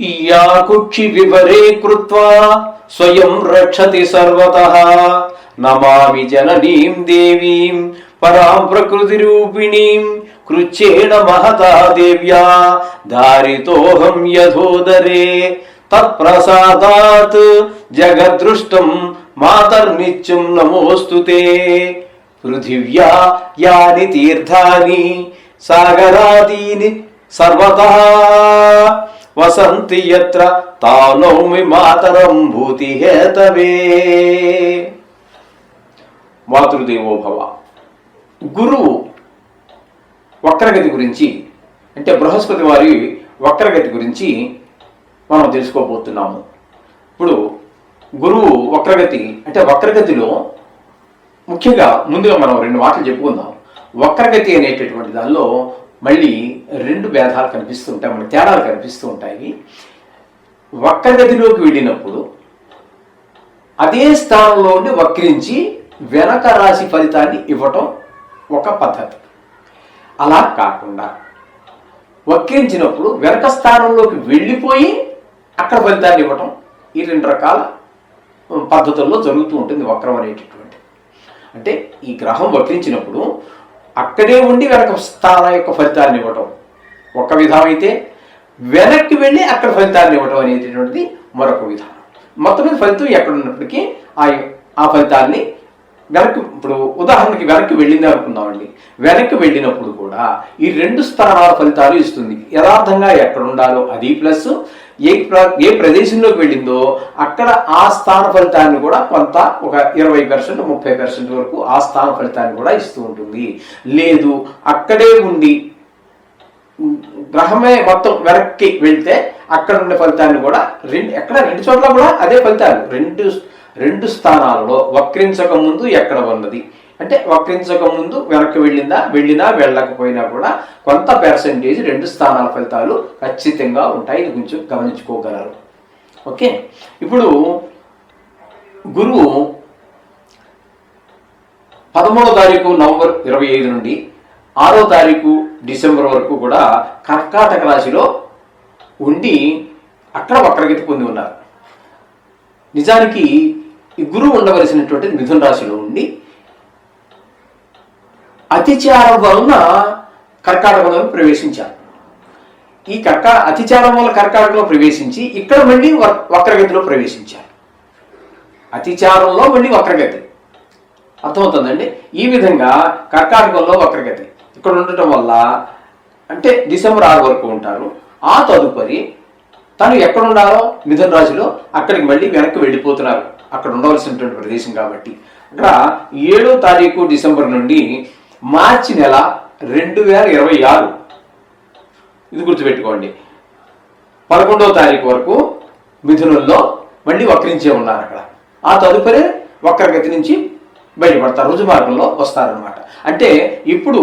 ఇయాకుక్షి వివరే కృత్వా స్వయం రక్షతి సర్వతః. నమామి జననీం దేవీం పరాం ప్రకృతి రూపిణీం కృచ్చేణ మహతా దేవ్యా. దారితోహం యథోదరే తత్ప్రసాదాత్ జగదృష్టం మాతర్నిత్యం నమోస్తుతే పృథివ్యా యాని తీర్థాని సాగరాదీని సర్వతః. వసంతి యత్ర తానౌమి మాతరం భూతి హేతవే మాతృదేవోభవ గురువు వక్రగతి గురించి అంటే బృహస్పతి వారి వక్రగతి గురించి మనం తెలుసుకోబోతున్నాము. ఇప్పుడు గురువు వక్రగతి అంటే వక్రగతిలో ముఖ్యంగా ముందుగా మనం రెండు మాటలు చెప్పుకుందాం. వక్రగతి అనేటటువంటి దానిలో మళ్ళీ రెండు భేదాలు కనిపిస్తూ ఉంటాయి మన తేడాలు కనిపిస్తూ ఉంటాయి. వక్రగతిలోకి వెళ్ళినప్పుడు అదే స్థానంలో ఉండి వక్రించి వెనక రాశి ఫలితాన్ని ఇవ్వటం ఒక పద్ధతి. అలా కాకుండా వక్రించినప్పుడు వెనక స్థానంలోకి వెళ్ళిపోయి అక్కడ ఫలితాన్ని ఇవ్వటం ఈ రెండు రకాల పద్ధతుల్లో జరుగుతూ ఉంటుంది వక్రం అనేటటువంటి అంటే ఈ గ్రహం వక్రించినప్పుడు అక్కడే ఉండి వెనక స్థాన యొక్క ఫలితాన్ని ఇవ్వటం. ఒక విధం అయితే వెనక్కి వెళ్ళి అక్కడ ఫలితాన్ని ఇవ్వటం అనేటటువంటిది మరొక విధానం. మొత్తం మీద ఫలితం ఎక్కడ ఉన్నప్పటికీ ఆ ఆ ఫలితాన్ని వెనక్కి ఇప్పుడు ఉదాహరణకి వెనక్కి వెళ్ళింది అనుకుందామండి. వెనక్కి వెళ్ళినప్పుడు కూడా ఈ రెండు స్థానాల ఫలితాలు ఇస్తుంది. యథార్థంగా ఎక్కడ ఉండాలో అది ప్లస్ ఏ ప్ర- ఏ ప్రదేశంలోకి వెళ్ళిందో అక్కడ ఆ స్థాన ఫలితాన్ని కూడా కొంత ఒక ఇరవై పర్సెంట్ ముప్పై పర్సెంట్ వరకు ఆ స్థాన ఫలితాన్ని కూడా ఇస్తూ ఉంటుంది. లేదు అక్కడే ఉండి గ్రహమే మొత్తం వెనక్కి వెళ్తే అక్కడ ఉండే ఫలితాన్ని కూడా రెండు ఎక్కడ రెండు చోట్ల కూడా అదే ఫలితాలు. రెండు రెండు స్థానాలలో వక్రించక ముందు ఎక్కడ ఉన్నది? అంటే వక్రించక ముందు వెనక్కి వెళ్ళిందా వెళ్ళినా వెళ్ళకపోయినా కూడా కొంత పర్సెంటేజ్ రెండు స్థానాల ఫలితాలు ఖచ్చితంగా ఉంటాయి. ఇది కొంచెం గమనించుకోగలరు. ఓకే? ఇప్పుడు గురువు పదమూడో తారీఖు నవంబర్ ఇరవై ఐదు నుండి ఆరో తారీఖు డిసెంబర్ వరకు కూడా కర్కాటక రాశిలో ఉండి అక్కడ వక్రగతి పొంది ఉన్నారు. నిజానికి ఈ గురువు ఉండవలసినటువంటి మిథున రాశిలో ఉండి అతిచారం వలన కర్కాటకంలో ప్రవేశించారు. ఈ కర్కా అతిచారం వల్ల కర్కాటకంలో ప్రవేశించి ఇక్కడ మళ్ళీ వక్రగతిలో ప్రవేశించారు. అతిచారంలో మళ్ళీ వక్రగతి. అర్థమవుతుందండి? ఈ విధంగా కర్కాటకంలో వక్రగతి. ఇక్కడ ఉండటం వల్ల అంటే డిసెంబర్ ఆరు వరకు ఉంటారు. ఆ తదుపరి తను ఎక్కడ ఉండాలో మిథున రాశిలో అక్కడికి మళ్ళీ వెనక్కి వెళ్ళిపోతున్నారు. అక్కడ ఉండవలసినటువంటి ప్రదేశం కాబట్టి. అక్కడ ఏడో తారీఖు డిసెంబర్ నుండి మార్చి నెల రెండు వేల ఇరవై ఆరు. ఇది గుర్తుపెట్టుకోండి. పదకొండవ తారీఖు వరకు మిథునంలో మళ్ళీ వక్రించే ఉన్నారు అక్కడ. ఆ తదుపరి వక్రగతి నుంచి బయటపడతారు రుజు మార్గంలో వస్తారనమాట అంటే ఇప్పుడు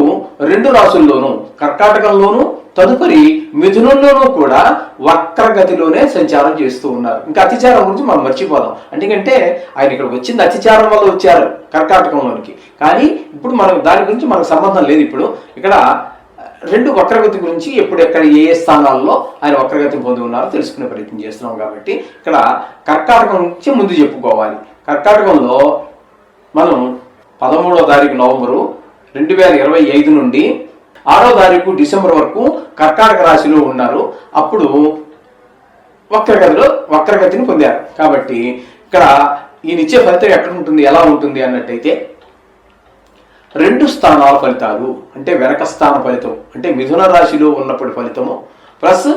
రెండు రాసుల్లోనూ కర్కాటకంలోనూ తదుపరి మిథునంలోనూ కూడా వక్రగతిలోనే సంచారం చేస్తూ ఉన్నారు. ఇంకా అతిచారం గురించి మనం మర్చిపోదాం. ఎందుకంటే ఆయన ఇక్కడ వచ్చింది అతిచారం వల్ల వచ్చారు కర్కాటకంలోనికి. కానీ ఇప్పుడు మనం దాని గురించి మనకు సంబంధం లేదు ఇప్పుడు. ఇక్కడ రెండు వక్రగతి గురించి ఎప్పుడు ఎక్కడ ఏ ఏ స్థానాల్లో ఆయన వక్రగతి పొంది ఉన్నారో తెలుసుకునే ప్రయత్నం చేస్తున్నాం కాబట్టి ఇక్కడ కర్కాటకం నుంచి ముందు చెప్పుకోవాలి. కర్కాటకంలో మనం పదమూడవ తారీఖు నవంబరు రెండు వేల ఇరవై ఐదు నుండి ఆరో తారీఖు డిసెంబర్ వరకు కర్కాటక రాశిలో ఉన్నారు. అప్పుడు వక్రగతిలో వక్రగతిని పొందారు. కాబట్టి ఇక్కడ ఈయనిచ్చే ఫలితం ఎక్కడ ఉంటుంది ఎలా ఉంటుంది అన్నట్టయితే రెండు స్థానాల ఫలితాలు అంటే వెనక స్థాన ఫలితం అంటే మిథున రాశిలో ఉన్నప్పుడు ఫలితము ప్లస్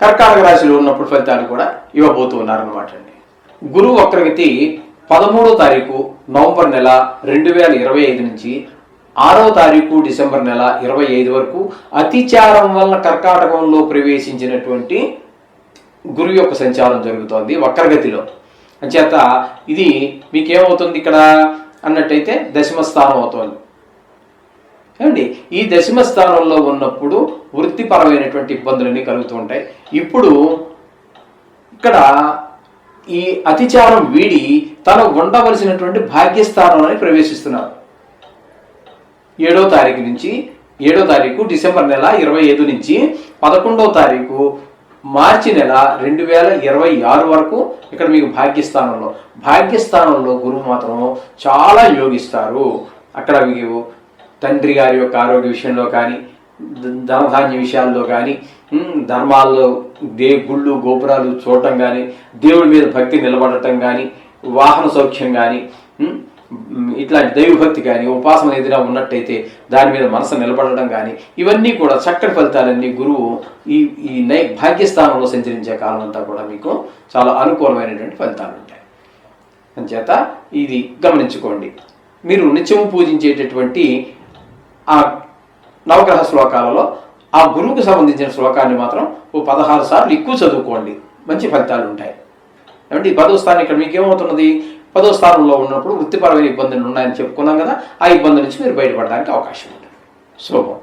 కర్కాటక రాశిలో ఉన్నప్పుడు ఫలితాలు కూడా ఇవ్వబోతూ ఉన్నారనమాట అండి. గురువు వక్రగతి పదమూడో తారీఖు నవంబర్ నెల రెండు వేల ఇరవై ఐదు నుంచి ఆరో తారీఖు డిసెంబర్ నెల ఇరవై ఐదు వరకు అతిచారం వల్ల కర్కాటకంలో ప్రవేశించినటువంటి గురు యొక్క సంచారం జరుగుతోంది వక్రగతిలో. అంచేత ఇది మీకేమవుతుంది ఇక్కడ అన్నట్టయితే దశమ స్థానం అవుతోంది. ఏమండి? ఈ దశమ స్థానంలో ఉన్నప్పుడు వృత్తిపరమైనటువంటి ఇబ్బందులన్నీ కలుగుతూ ఉంటాయి. ఇప్పుడు ఇక్కడ ఈ అతిచారం వీడి తను ఉండవలసినటువంటి భాగ్యస్థానంలోని ప్రవేశిస్తున్నారు. ఏడో తారీఖు నుంచి ఏడో తారీఖు డిసెంబర్ నెల ఇరవై ఐదు నుంచి పదకొండో తారీఖు మార్చి నెల రెండు వేల ఇరవై ఆరు వరకు ఇక్కడ మీకు భాగ్యస్థానంలో. భాగ్యస్థానంలో గురువు మాత్రం చాలా యోగిస్తారు. అక్కడ మీకు తండ్రి గారి యొక్క ఆరోగ్య విషయంలో కానీ ధనధాన్య విషయాల్లో కానీ ధర్మాల్లో దే గుళ్ళు గోపురాలు చూడటం కానీ దేవుడి మీద భక్తి నిలబడటం కానీ వాహన సౌఖ్యం కానీ ఇట్లాంటి దైవభక్తి కానీ ఉపాసన ఏదైనా ఉన్నట్టయితే దాని మీద మనసు నిలబడడం కానీ ఇవన్నీ కూడా చక్కటి ఫలితాలన్నీ గురువు ఈ ఈ నై భాగ్యస్థానంలో సంచరించే కాలం అంతా కూడా మీకు చాలా అనుకూలమైనటువంటి ఫలితాలు ఉంటాయి. అంచేత ఇది గమనించుకోండి. మీరు నిత్యము పూజించేటటువంటి ఆ నవగ్రహ శ్లోకాలలో ఆ గురువుకు సంబంధించిన శ్లోకాన్ని మాత్రం ఓ పదహారు సార్లు ఎక్కువ చదువుకోండి. మంచి ఫలితాలు ఉంటాయి. ఏమంటే ఈ పదో స్థానం ఇక్కడ మీకు ఏమవుతున్నది? పదో స్థానంలో ఉన్నప్పుడు వృత్తిపరమైన ఇబ్బందులు ఉన్నాయని చెప్పుకున్నాం కదా ఆ ఇబ్బంది నుంచి మీరు బయటపడడానికి అవకాశం ఉంటుంది. శుభం.